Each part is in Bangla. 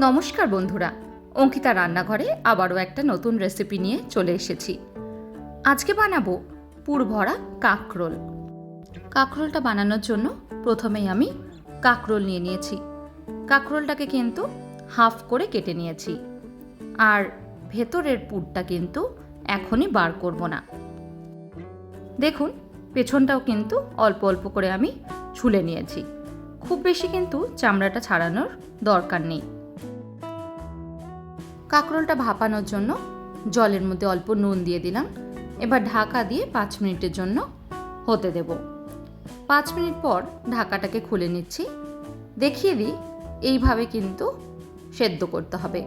নমস্কার বন্ধুরা, অঙ্কিতা রান্নাঘরে আবারও একটা নতুন রেসিপি নিয়ে চলে এসেছি। আজকে বানাবো পুর ভরা কাকরোল। কাকরোলটা বানানোর জন্য প্রথমেই আমি কাকরোল নিয়ে নিয়েছি। কাকরোলটাকে কিন্তু হাফ করে কেটে নিয়েছি। আর ভেতরের পুরটা কিন্তু এখনই বার করব না। দেখুন, পেছনটাও কিন্তু অল্প অল্প করে আমি ছুলে নিয়েছি। খুব বেশি কিন্তু চামড়াটা ছাড়ানোর দরকার নেই। কাঁকরোলটা ভাপানোর জন্য জলের মধ্যে অল্প নুন দিয়ে দিলাম। এবার ঢাকা দিয়ে পাঁচ মিনিটের জন্য হতে দেব। পাঁচ মিনিট পর ঢাকাটাকে খুলে নিচ্ছি। দেখিয়ে দিই, এইভাবে কিন্তু সেদ্ধ করতে হবে।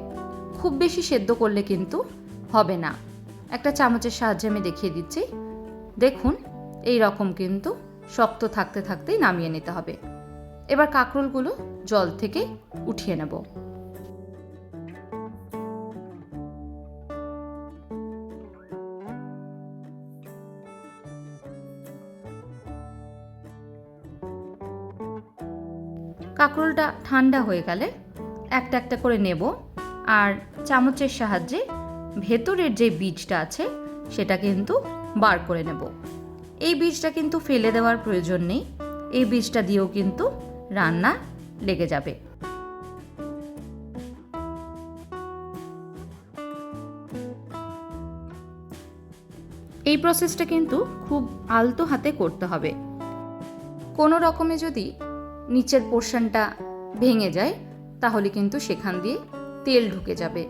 খুব বেশি সেদ্ধ করলে কিন্তু হবে না। একটা চামচের সাহায্যে আমি দেখিয়ে দিচ্ছি। দেখুন, এই রকম কিন্তু শক্ত থাকতে থাকতেই নামিয়ে নিতে হবে। এবার কাঁকরোলগুলো জল থেকে উঠিয়ে নেব। কাঁকরোলটা ঠান্ডা হয়ে গেলে একটা একটা করে নেব আর চামচের সাহায্যে ভেতরের যে বীজটা আছে সেটা কিন্তু বার করে নেব। এই বীজটা কিন্তু ফেলে দেওয়ার প্রয়োজন নেই, এই বীজটা দিয়েও কিন্তু রান্না লেগে যাবে। এই প্রসেসটা কিন্তু খুব আলতো হাতে করতে হবে। কোনো রকমে যদি নিচের পোর্শনটা ভেঙে যায়, তাহলে কিন্তু সেখান দিয়ে তেল ঢুকে যাবে।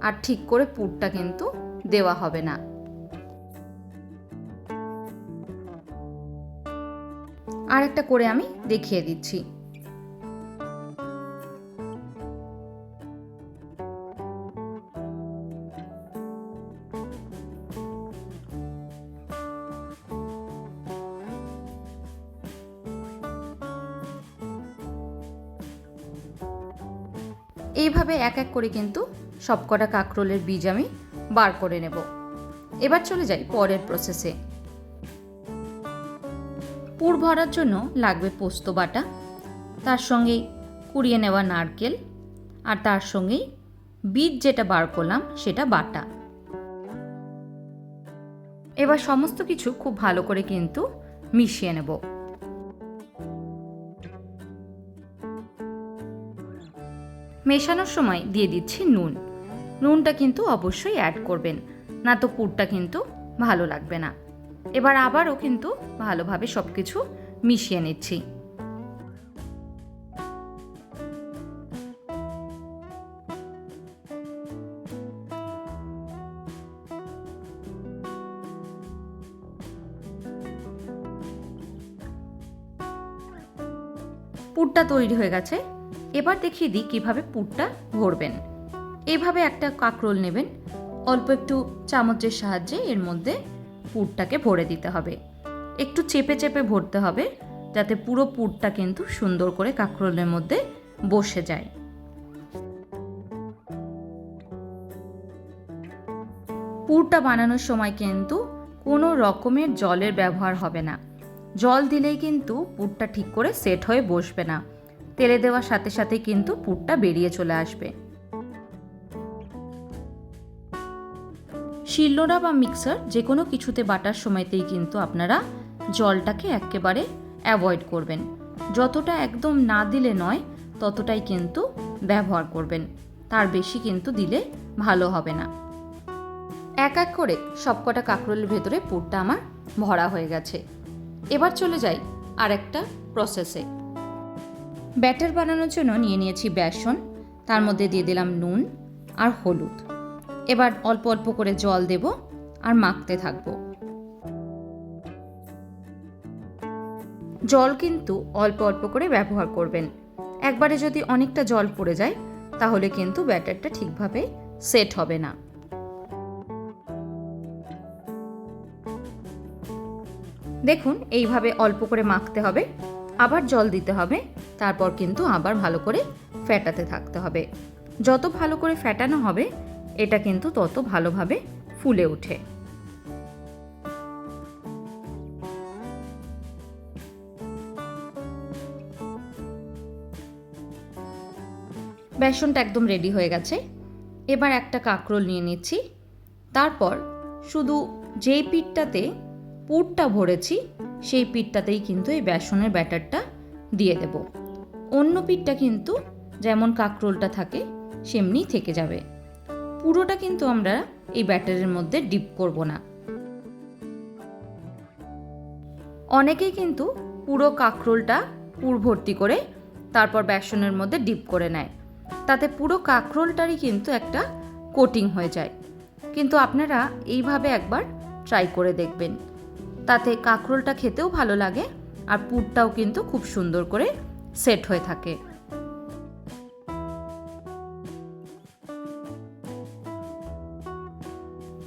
আর ঠিক করে পুরটা কিন্তু দেওয়া হবে না। আর একটা করে আমি দেখিয়ে দিচ্ছি। এইভাবে এক এক করে কিন্তু সবকটা কাঁকরোলের বীজ আমি বার করে নেব। এবার চলে যাই পরের প্রসেসে পুর ভরার জন্য লাগবে পোস্ত বাটা, তার সঙ্গেই কুড়িয়ে নেওয়া নারকেল, আর তার সঙ্গেই বীজ যেটা বার করলাম সেটা বাটা। এবার সমস্ত কিছু খুব ভালো করে কিন্তু মিশিয়ে নেব। মেশানোর সময় দিয়ে দিচ্ছি নুন। নুনটা কিন্তু অবশ্যই অ্যাড করবেন, না তো পুরটা কিন্তু ভালো লাগবে না। এবার আবারও কিন্তু ভালোভাবে সব কিছু মিশিয়ে নিচ্ছি। পুরটা তৈরি হয়ে গেছে। এবার দেখিয়ে দিই কীভাবে পুরটা ভরবেন। এভাবে একটা কাঁকরোল নেবেন। অল্প একটু চামচের সাহায্যে এর মধ্যে পুরটাকে ভরে দিতে হবে। একটু চেপে চেপে ভরতে হবে যাতে পুরো পুরটা কিন্তু সুন্দর করে কাঁকরোলের মধ্যে বসে যায়। পুরটা বানানোর সময় কিন্তু কোনো রকমের জলের ব্যবহার হবে না। জল দিলেই কিন্তু পুরটা ঠিক করে সেট হয়ে বসবে না। তেলে দেওয়ার সাথে সাথে কিন্তু পুরটা বেরিয়ে চলে আসবে। শিলনোড়া বা মিক্সার যে কোনো কিছুতে বাটার সময়তেই কিন্তু আপনারা জলটাকে একেবারে অ্যাভয়েড করবেন। যতটা একদম না দিলে নয়, ততটাই কিন্তু ব্যবহার করবেন। তার বেশি কিন্তু দিলে ভালো হবে না। এক এক করে সবকটা কাঁকরোলের ভেতরে পুরটা আমার ভরা হয়ে গেছে। এবার চলে যাই আর একটা প্রসেসে ব্যাটার বানানোর জন্য নিয়ে নিয়েছি বেসন, তার মধ্যে দিয়ে দিলাম নুন আর হলুদ। এবার অল্প অল্প করে জল দেব আর মাখতে থাকব। জল কিন্তু অল্প অল্প করে ব্যবহার করবেন। একবারে যদি অনেকটা জল পড়ে যায়, তাহলে কিন্তু ব্যাটারটা ঠিকভাবে সেট হবে না। দেখুন, এইভাবে অল্প করে মাখতে হবে। আবার জল দিতে হবে। তারপর কিন্তু আবার ভালো করে ফ্যাটাতে থাকতে হবে। যত ভালো করে ফ্যাটানো হবে, এটা কিন্তু তত ভালোভাবে ফুলে ওঠে। বেসনটা একদম রেডি হয়ে গেছে। এবার একটা কাঁকরোল নিয়ে নিচ্ছি। তারপর শুধু যেই পিঠটাতে পুরটা ভরেছি সেই পিঠটাতেই কিন্তু এই বেসনের ব্যাটারটা দিয়ে দেব। অন্য পিঠটা কিন্তু যেমন কাঁকরোলটা থাকে সেমনি থেকে যাবে। পুরোটা কিন্তু আমরা এই ব্যাটারের মধ্যে ডিপ করব না। অনেকেই কিন্তু পুরো কাঁকরোলটা পুর ভর্তি করে তারপর বেসনের মধ্যে ডিপ করে নেয়। তাতে পুরো কাঁকরোলটারই কিন্তু একটা কোটিং হয়ে যায়। কিন্তু আপনারা এইভাবে একবার ট্রাই করে দেখবেন। তাতে কাঁকরোলটা খেতেও ভালো লাগে আর পুরটাও কিন্তু খুব সুন্দর করে সেট হয়ে থাকে।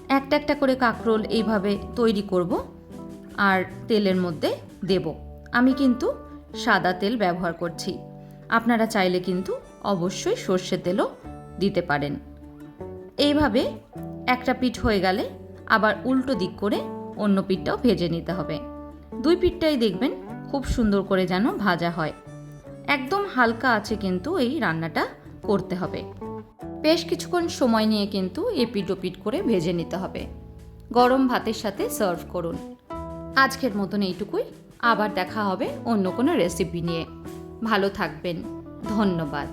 একটা একটা করে কাঁকরোল এইভাবে তৈরি করব আর তেলের মধ্যে দেব। আমি কিন্তু সাদা তেল ব্যবহার করছি। আপনারা চাইলে কিন্তু অবশ্যই সর্ষে তেলও দিতে পারেন। এইভাবে একটা পিঠ হয়ে গেলে আবার উল্টো দিক করে অন্য পিঠটাও ভেজে নিতে হবে। দুই পিঠটাই দেখবেন খুব সুন্দর করে যেন ভাজা হয়। একদম হালকা আছে কিন্তু এই রান্নাটা করতে হবে। বেশ কিছুক্ষণ সময় নিয়ে কিন্তু এপিট ওপিট করে ভেজে নিতে হবে। গরম ভাতের সাথে সার্ভ করুন। আজকের মতন এইটুকুই। আবার দেখা হবে অন্য কোনো রেসিপি নিয়ে। ভালো থাকবেন। ধন্যবাদ।